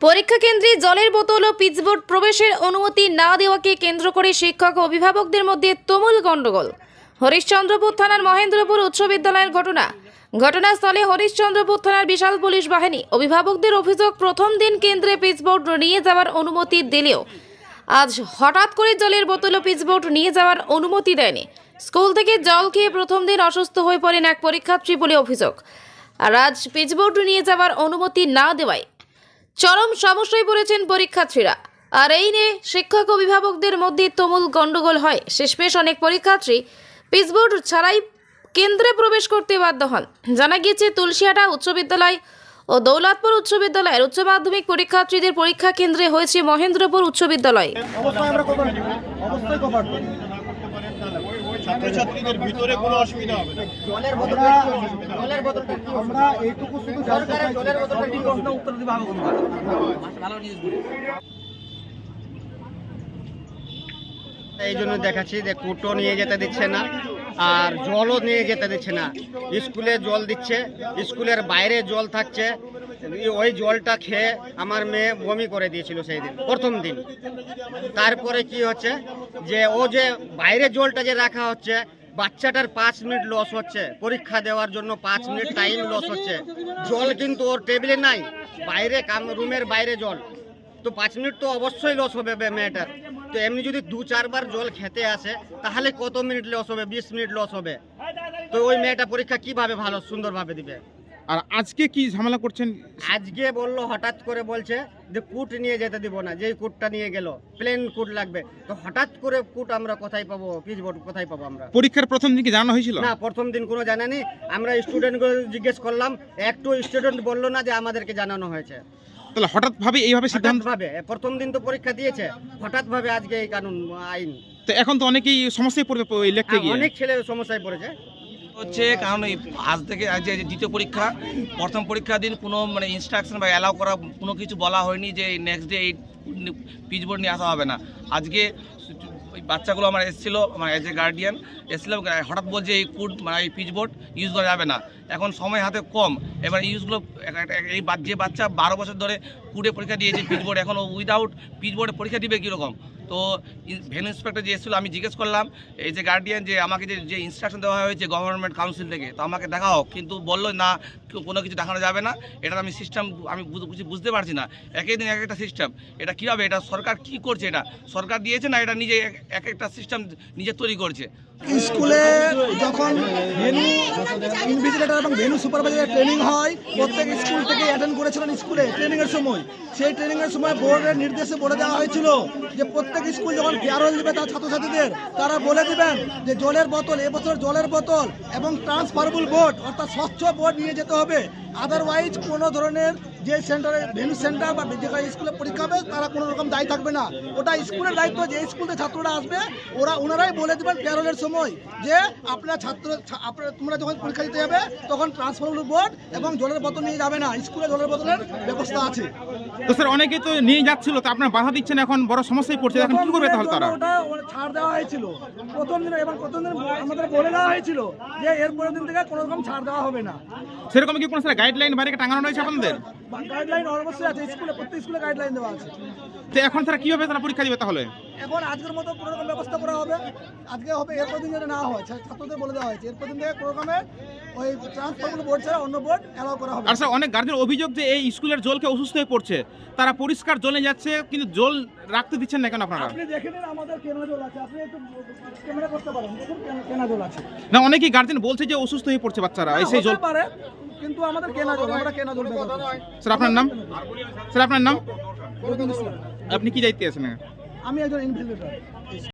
পরীক্ষা কেন্দ্রে জলের বোতল ও পিচবোর্ড প্রবেশের অনুমতি না দেওয়াকে কেন্দ্র করে শিক্ষক ও অভিভাবকদের মধ্যে তুমুল গণ্ডগোল। হরিশ্চন্দ্রপুর থানার মহেন্দ্রপুর উচ্চ বিদ্যালয়ের ঘটনা। ঘটনাস্থলে হরিশ্চন্দ্রপুর থানার বিশাল পুলিশ বাহিনী অভিভাবকদের অভিযোগ প্রথম দিন কেন্দ্রে পিচবোর্ড নিয়ে যাওয়ার অনুমতি দিলেও আজ হঠাৎ করে জলের বোতল ও পিচবোর্ড নিয়ে যাওয়ার অনুমতি দেয়নি। স্কুল থেকে জল খেয়ে প্রথম দিন অসুস্থ হয়ে পড়েন এক পরীক্ষার্থী বলে অভিযোগ। আর আজ পিচবোর্ড নিয়ে যাওয়ার অনুমতি না দেওয়ায় চরম সমস্যায় পড়েছেন পরীক্ষার্থীরা। আর এই নিয়ে শিক্ষক অভিভাবকদের মধ্যে তুমুল গন্ডগোল হয়। শেষমেশ অনেক পরীক্ষার্থী পিসবোর্ড ছাড়াই কেন্দ্রে প্রবেশ করতে বাধ্য হন। জানা গিয়েছে, তুলসিয়াটা উচ্চ বিদ্যালয় ও দৌলতপুর উচ্চ বিদ্যালয়ের উচ্চ মাধ্যমিক পরীক্ষার্থীদের পরীক্ষা কেন্দ্রে হয়েছে মহেন্দ্রপুর উচ্চ বিদ্যালয়। ছাত্রছাত্রীদের ভিতরে কোনো অসুবিধা হবে না। জলের বোতল জলের বোতলটা আমরা এইটুকু শুধু সরকারের জলের বোতলটা কি প্রশ্ন উত্তর দিতে হবে এই জন্য দেখাচ্ছি যে কুটো নিয়ে যেতে দিচ্ছে না আর জলও নিয়ে যেতে দিচ্ছে না। স্কুলে জল দিচ্ছে স্কুলের বাইরে জল থাকছে ওই জলটা খেয়ে আমার মেয়ে বমি করে দিয়েছিল সেই দিন প্রথম দিন। তারপরে কি হচ্ছে যে ও যে বাইরে জলটা যে রাখা হচ্ছে, বাচ্চাটার পাঁচ মিনিট লস হচ্ছে। পরীক্ষা দেওয়ার জন্য পাঁচ মিনিট টাইম লস হচ্ছে। জল কিন্তু ওর টেবিলে নাই, বাইরে কাম, রুমের বাইরে জল। তো পাঁচ মিনিট তো অবশ্যই লস হবে মেয়েটার। তো এমনি যদি দু চারবার জল খেতে আসে, তাহলে কত মিনিট লস হবে? বিশ মিনিট লস হবে। তো ওই মেয়েটা পরীক্ষা কীভাবে ভালো, সুন্দরভাবে দিবে? আর আজকে কি ঝামেলা করছেন? আজকে বলল হঠাৎ করে বলছে যে কুট নিয়ে যেতে দিব না যেই কুটটা নিয়ে গেল প্লেন কুট লাগবে। তো হঠাৎ করে কুট আমরা কোথায় পাবো পিচবোর্ড কোথায় পাবো আমরা? পরীক্ষার প্রথম দিন কি জানানো হয়েছিল? না প্রথম দিন কোনো জানানি। আমরা স্টুডেন্টগুলো জিজ্ঞেস করলাম একটু স্টুডেন্ট বলল না যে আমাদেরকে জানানো হয়েছে। তাহলে হঠাৎ ভাবে এইভাবে সিদ্ধান্ত ভাবে প্রথম দিন তো পরীক্ষা দিয়েছে হঠাৎ ভাবে আজকে এই কানুন আইন। তো এখন তো অনেকেই সমস্যায় পড়বে লিখতে হ্যাঁ, গিয়ে। অনেক ছেলে সমস্যায় পড়েছে। হচ্ছে, কারণ আজ থেকে যে দ্বিতীয় পরীক্ষা, প্রথম পরীক্ষার দিন কোনো মানে ইনস্ট্রাকশন বা অ্যালাউ করা কোনো কিছু বলা হয়নি যে নেক্সট ডে এই পিচবোর্ড নিয়ে আসা হবে না। আজকে ওই বাচ্চাগুলো আমার এসেছিল আমার এজ এ গার্ডিয়ান এসেছিল হঠাৎ বলছে এই কুড মানে এই পিচবোর্ড ইউজ করা যাবে না। এখন সময় হাতে কম। এবার ইউজগুলো এই যে বাচ্চা বারো বছর ধরে কুডে পরীক্ষা দিয়েছে পিচবোর্ড এখন উইদাউট পিচবোর্ডে পরীক্ষা দিবে কীরকম? তো ভেন ইন্সপেক্টর যে এসেছিল, আমি জিজ্ঞেস করলাম, এই যে গার্ডিয়ান যে আমাকে যে যে ইনস্ট্রাকশন দেওয়া হয়েছে গভর্নমেন্ট কাউন্সিল থেকে, তো আমাকে দেখাও কিন্তু বলল না কোনো কিছু দেখানো যাবে না এটার আমি সিস্টেম আমি বুঝতে পারছি না। একই দিন এক একটা সিস্টেম এটা কীভাবে, এটা সরকার কি করছে এটা? সরকার দিয়েছে না এটা নিজে এক একটা সিস্টেম নিজে তৈরি করছে? স্কুলে যখন ভেনু ইনভিজিলেটর এবং ভেনু সুপারভাইজার ট্রেনিং হয়, প্রত্যেক স্কুল থেকে অ্যাটেন্ড করেছিলেন স্কুলে ট্রেনিংয়ের সময়। সেই ট্রেনিংয়ের সময় বোর্ডের নির্দেশে বলে দেওয়া হয়েছিল যে প্রত্যেক স্কুল যখন ফেয়ারওয়েল দেবে তার ছাত্রছাত্রীদের, তারা বলে দিবেন যে জলের বোতল, এবছর জলের বোতল এবং ট্রান্সফারেবল বোর্ড অর্থাৎ স্বচ্ছ বোর্ড নিয়ে যেতে হবে। আদারওয়াইজ কোনো ধরনের যে সেন্টারে ভেনু সেন্টার বা যেখানে স্কুলে পরীক্ষা হবে তারা কোনো রকম দায়ী থাকবে না। ওটা স্কুলের দায়িত্ব যে স্কুলে ছাত্ররা আসবে ওরা ওনারাই বলে দেবেন প্যারোলের সময় যে আপনার ছাত্র আপনারা তোমরা যখন পরীক্ষা দিতে যাবে তখন ট্রান্সফারেবল বোর্ড এবং জলের বোতল নিয়ে যাবে না স্কুলে জলের বোতলের ব্যবস্থা আছে। তো স্যার অনেকে তো নিয়ে যাচ্ছিল তো আপনার বাধা দিচ্ছেন এখন বড় সমস্যায় পড়ছে এখন কি করবে তাহলে তারা? ওটা ওটা ছাড় দেওয়া হয়েছিল। প্রথম দিনে এবং প্রথম দিন আমাদের বলে দেওয়া হয়েছিল যে এর পরের দিন থেকে কোনো রকম ছাড় দেওয়া হবে না। সেরকম কি কোনো স্যার গাইডলাইন বাইরে টাঙানো রয়েছে আপনাদের? গাইডলাইন অবশ্যই আছে স্কুলে প্রত্যেক স্কুলে গাইডলাইন দেওয়া আছে। তো এখন স্যার কীভাবে তারা পরীক্ষা দিবে তাহলে? এখন আজকের মতো ব্যবস্থা করা হবে। আজকে হবে এরপর দিন যেন না হয় ছাত্রদের বলে দেওয়া হয়েছে। এরপর দিন থেকে ওই ট্রান্সফারেবল বোর্ড ছাড়া অন্য বোর্ড অ্যালাউ করা হবে। আর স্যার অনেক গার্জেন অভিযোগ যে এই স্কুলের জলকে অসুস্থ হয়ে পড়ছে। তারা পরিষ্কার জলে যাচ্ছে কিন্তু জল রাখতে দিচ্ছেন না কেন আপনারা? আপনি দেখে নিন আমাদের কেনা জল আছে। আপনি একটু ক্যামেরা করতে পারেন। দেখুন কেনা জল আছে। না অনেকেই গার্জেন বলছে যে অসুস্থ হয়ে পড়ছে বাচ্চারা এই সেই জল পারে। কিন্তু আমাদের কেনা জল আমরা কেনা জল স্যার আপনার নাম? স্যার আপনার নাম? আপনি কি দায়িত্বে আছেন আমি একজন ইনভিজিলেটর